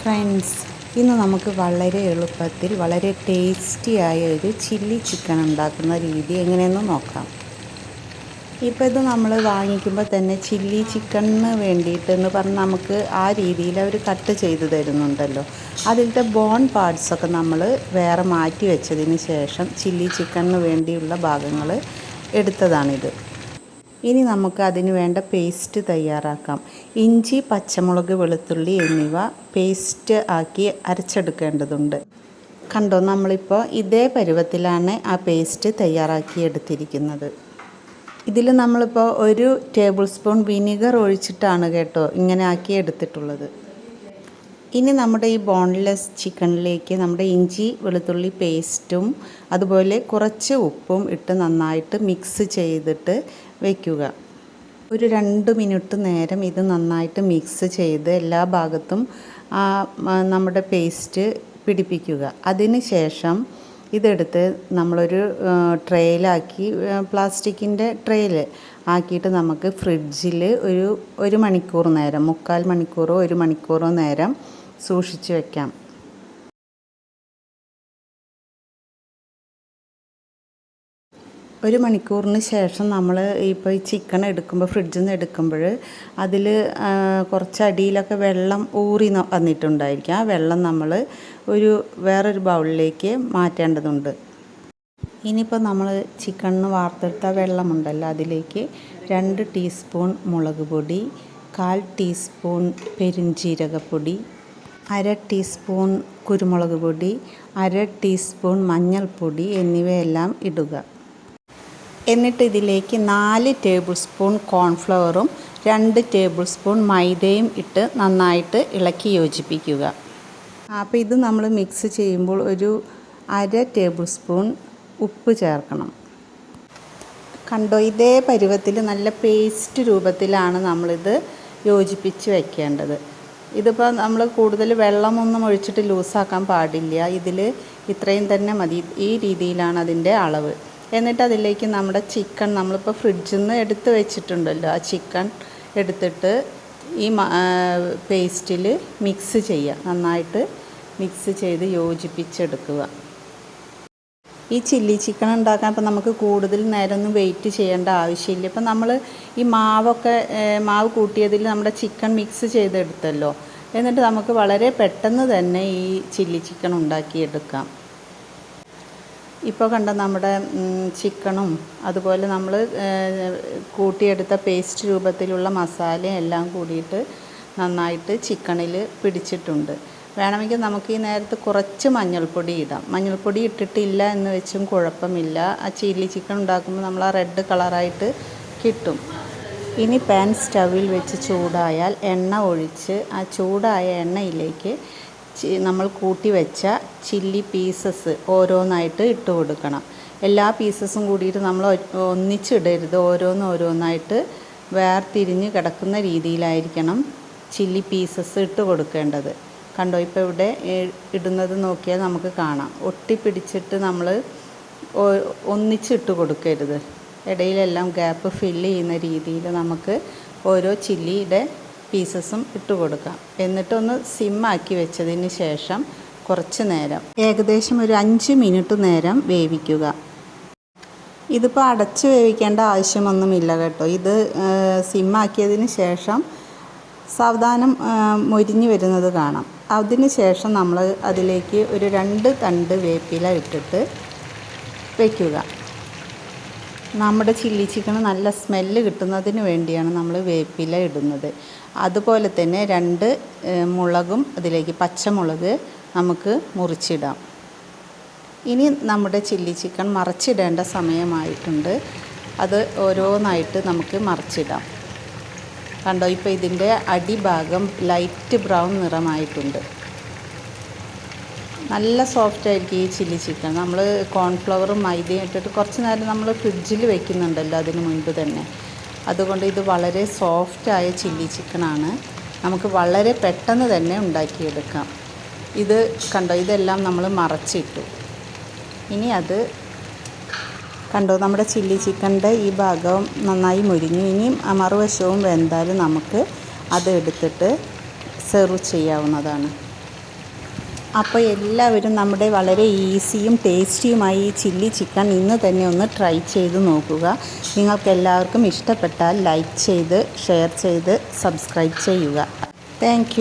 Friends ഇന്ന് നമുക്ക് വളരെ എളുപ്പത്തിൽ വളരെ ടേസ്റ്റി ആയ ഒരു ചില്ലി ചിക്കൻ ഉണ്ടാക്കുന്ന രീതി എങ്ങനെയെന്ന് നോക്കാം. ഇപ്പോൾ ഇത് നമ്മൾ വാങ്ങിക്കുമ്പോൾ തന്നെ ചില്ലി ചിക്കണിന് വേണ്ടിയിട്ട് എന്ന് പറഞ്ഞ് നമുക്ക് ആ രീതിയിൽ അവർ കട്ട് ചെയ്ത് തരുന്നുണ്ടല്ലോ. അതിലത്തെ ബോൺ പാർട്സൊക്കെ നമ്മൾ വേറെ മാറ്റി വെച്ചതിന് ശേഷം ചില്ലി ചിക്കണിന് വേണ്ടിയുള്ള ഭാഗങ്ങൾ എടുത്തതാണിത്. ഇനി നമുക്ക് അതിന് വേണ്ട പേസ്റ്റ് തയ്യാറാക്കാം. ഇഞ്ചി പച്ചമുളക് വെളുത്തുള്ളി എന്നിവ പേസ്റ്റ് ആക്കി അരച്ചെടുക്കേണ്ടതുണ്ട്. കണ്ടോ നമ്മളിപ്പോൾ ഇതേ പരുവത്തിലാണ് ആ പേസ്റ്റ് തയ്യാറാക്കി എടുത്തിരിക്കുന്നത് ഇതിൽ നമ്മളിപ്പോൾ ഒരു ടേബിൾ സ്പൂൺ വിനിഗർ ഒഴിച്ചിട്ടാണ് കേട്ടോ ഇങ്ങനെ ആക്കി എടുത്തിട്ടുള്ളത് ഇനി നമ്മുടെ ഈ ബോൺലെസ് ചിക്കനിലേക്ക് നമ്മുടെ ഇഞ്ചി വെളുത്തുള്ളി പേസ്റ്റും അതുപോലെ കുറച്ച് ഉപ്പും ഇട്ട് നന്നായിട്ട് മിക്സ് ചെയ്തിട്ട് വയ്ക്കുക ഒരു രണ്ട് മിനിറ്റ് നേരം ഇത് നന്നായിട്ട് മിക്സ് ചെയ്ത് എല്ലാ ഭാഗത്തും ആ നമ്മുടെ പേസ്റ്റ് പിടിപ്പിക്കുക. അതിന് ശേഷം ഇതെടുത്ത് നമ്മളൊരു ട്രേയിലാക്കി പ്ലാസ്റ്റിക്കിന്റെ ട്രേയിൽ ആക്കിയിട്ട് നമുക്ക് ഫ്രിഡ്ജിൽ ഒരു ഒരു മണിക്കൂർ നേരം മുക്കാൽ മണിക്കൂറോ ഒരു മണിക്കൂറോ നേരം സൂക്ഷിച്ച് വയ്ക്കാം ഒരു മണിക്കൂറിന് ശേഷം നമ്മൾ ഇപ്പോൾ ഈ ചിക്കൻ എടുക്കുമ്പോൾ ഫ്രിഡ്ജിൽ നിന്ന് എടുക്കുമ്പോൾ അതിൽ കുറച്ച് അടിയിലൊക്കെ വെള്ളം ഊറി വന്നിട്ടുണ്ടായിരിക്കും. ആ വെള്ളം നമ്മൾ ഒരു വേറൊരു ബൗളിലേക്ക് മാറ്റേണ്ടതുണ്ട്. ഇനിയിപ്പോൾ നമ്മൾ ചിക്കണിന് വാർത്തെടുത്ത വെള്ളമുണ്ടല്ലോ അതിലേക്ക് രണ്ട് ടീസ്പൂൺ മുളക് പൊടി കാൽ ടീസ്പൂൺ പെരുംജീരകപ്പൊടി അര ടീസ്പൂൺ കുരുമുളക് പൊടി അര ടീസ്പൂൺ മഞ്ഞൾപ്പൊടി എന്നിവയെല്ലാം ഇടുക. എന്നിട്ട് ഇതിലേക്ക് നാല് ടേബിൾ സ്പൂൺ കോൺഫ്ലവറും രണ്ട് ടേബിൾ സ്പൂൺ മൈദയും ഇട്ട് നന്നായിട്ട് ഇളക്കി യോജിപ്പിക്കുക. അപ്പോൾ ഇത് നമ്മൾ മിക്സ് ചെയ്യുമ്പോൾ ഒരു അര ടേബിൾ സ്പൂൺ ഉപ്പ് ചേർക്കണം. കണ്ടോ ഇതേ പരുവത്തിൽ നല്ല പേസ്റ്റ് രൂപത്തിലാണ് നമ്മളിത് യോജിപ്പിച്ച് വെക്കേണ്ടത്. ഇതിപ്പോൾ നമ്മൾ കൂടുതൽ വെള്ളമൊന്നും ഒഴിച്ചിട്ട് ലൂസാക്കാൻ പാടില്ല. ഇതിൽ ഇത്രയും തന്നെ മതി. ഈ രീതിയിലാണ് അതിന്റെ അളവ്. എന്നിട്ട് അതിലേക്ക് നമ്മുടെ ചിക്കൻ നമ്മളിപ്പോൾ ഫ്രിഡ്ജിൽ നിന്ന് എടുത്ത് വെച്ചിട്ടുണ്ടല്ലോ. ആ ചിക്കൻ എടുത്തിട്ട് ഈ പേസ്റ്റിൽ മിക്സ് ചെയ്യുക നന്നായിട്ട് മിക്സ് ചെയ്ത് യോജിപ്പിച്ചെടുക്കുക. ഈ ചില്ലി ചിക്കൻ ഉണ്ടാക്കാൻ ഇപ്പം നമുക്ക് കൂടുതൽ നേരം ഒന്നും വെയിറ്റ് ചെയ്യേണ്ട ആവശ്യമില്ല. ഇപ്പം നമ്മൾ ഈ മാവൊക്കെ മാവ് കൂട്ടിയതിൽ നമ്മുടെ ചിക്കൻ മിക്സ് ചെയ്തെടുത്തല്ലോ. എന്നിട്ട് നമുക്ക് വളരെ പെട്ടെന്ന് തന്നെ ഈ ചില്ലി ചിക്കൻ ഉണ്ടാക്കിയെടുക്കാം. ഇപ്പോൾ കണ്ട നമ്മുടെ ചിക്കണും അതുപോലെ നമ്മൾ കൂട്ടിയെടുത്ത പേസ്റ്റ് രൂപത്തിലുള്ള മസാലയും എല്ലാം കൂടിയിട്ട് നന്നായിട്ട് ചിക്കണിൽ പിടിച്ചിട്ടുണ്ട്. വേണമെങ്കിൽ നമുക്ക് ഈ നേരത്ത് കുറച്ച് മഞ്ഞൾപ്പൊടി ഇടാം. മഞ്ഞൾപ്പൊടി ഇട്ടിട്ടില്ല എന്ന് വെച്ചും കുഴപ്പമില്ല. ആ ചില്ലി ചിക്കൻ ഉണ്ടാക്കുമ്പോൾ നമ്മൾ ആ റെഡ് കളറായിട്ട് കിട്ടും. ഇനി പാൻ സ്റ്റവിൽ വെച്ച് ചൂടായാൽ എണ്ണ ഒഴിച്ച് ആ ചൂടായ എണ്ണയിലേക്ക് നമ്മൾ കൂട്ടി വെച്ച ചില്ലി പീസസ് ഓരോന്നായിട്ട് ഇട്ട് കൊടുക്കണം. എല്ലാ പീസസും കൂടിയിട്ട് നമ്മൾ ഒന്നിച്ചിടരുത്. ഓരോന്ന് ഓരോന്നായിട്ട് വേർതിരിഞ്ഞ് കിടക്കുന്ന രീതിയിലായിരിക്കണം ചില്ലി പീസസ് ഇട്ട് കൊടുക്കേണ്ടത്. കണ്ടോ ഇപ്പോൾ ഇവിടെ ഇടുന്നത് നോക്കിയാൽ നമുക്ക് കാണാം. ഒട്ടിപ്പിടിച്ചിട്ട് നമ്മൾ ഒന്നിച്ചിട്ട് കൊടുക്കരുത്. ഇടയിലെല്ലാം ഗ്യാപ്പ് ഫില്ല് ചെയ്യുന്ന രീതിയിൽ നമുക്ക് ഓരോ ചില്ലിയുടെ പീസസും ഇട്ട് കൊടുക്കാം. എന്നിട്ടൊന്ന് സിമ്മാക്കി വെച്ചതിന് ശേഷം കുറച്ച് നേരം ഏകദേശം ഒരു അഞ്ച് മിനിറ്റ് നേരം വേവിക്കുക. ഇതിപ്പോൾ അടച്ച് വേവിക്കേണ്ട ആവശ്യമൊന്നുമില്ല കേട്ടോ. ഇത് സിമ്മാക്കിയതിന് ശേഷം സാവധാനം മൊരിഞ്ഞു വരുന്നത് കാണാം. അതിന് ശേഷം നമ്മൾ അതിലേക്ക് ഒരു രണ്ട് തണ്ട് വേപ്പില ഇട്ടിട്ട് വയ്ക്കുക നമ്മുടെ ചില്ലി ചിക്കന് നല്ല സ്മെല്ല് കിട്ടുന്നതിന് വേണ്ടിയാണ് നമ്മൾ വേപ്പില ഇടുന്നത്. അതുപോലെ തന്നെ രണ്ട് മുളകും അതിലേക്ക് പച്ചമുളക് നമുക്ക് മുറിച്ചിടാം. ഇനി നമ്മുടെ ചില്ലി ചിക്കൻ മറച്ചിടേണ്ട സമയമായിട്ടുണ്ട്. അത് ഓരോന്നായിട്ട് നമുക്ക് മറച്ചിടാം. കണ്ടോ ഇപ്പോൾ ഇതിന്റെ അടിഭാഗം ലൈറ്റ് ബ്രൗൺ നിറമായിട്ടുണ്ട്. നല്ല സോഫ്റ്റ് ആയിരിക്കും ഈ ചില്ലി ചിക്കൻ. നമ്മൾ കോൺഫ്ലവറും മൈദയും ഇട്ടിട്ട് കുറച്ച് നേരം നമ്മൾ ഫ്രിഡ്ജിൽ വെക്കുന്നുണ്ടല്ലോ അതിന് മുൻപ് തന്നെ. അതുകൊണ്ട് ഇത് വളരെ സോഫ്റ്റായ ചില്ലി ചിക്കനാണ് നമുക്ക് വളരെ പെട്ടെന്ന് തന്നെ ഉണ്ടാക്കിയെടുക്കാം. ഇത് കണ്ടോ ഇതെല്ലാം നമ്മൾ മറച്ചിട്ടു. ഇനി അത് കണ്ടോ നമ്മുടെ ചില്ലി ചിക്കന്റെ ഈ ഭാഗം നന്നായി മുരിഞ്ഞു. ഇനിയും മറുവശവും വെന്താൽ നമുക്ക് അത് എടുത്തിട്ട് സെർവ് ചെയ്യാവുന്നതാണ്. അപ്പോൾ എല്ലാവരും നമ്മുടെ വളരെ ഈസിയും ടേസ്റ്റിയുമായി ഈ ചില്ലി ചിക്കൻ ഇന്ന് തന്നെ ഒന്ന് ട്രൈ ചെയ്ത് നോക്കുക. നിങ്ങൾക്ക് എല്ലാവർക്കും ഇഷ്ടപ്പെട്ടാൽ ലൈക്ക് ചെയ്ത് ഷെയർ ചെയ്ത് സബ്സ്ക്രൈബ് ചെയ്യുക. താങ്ക്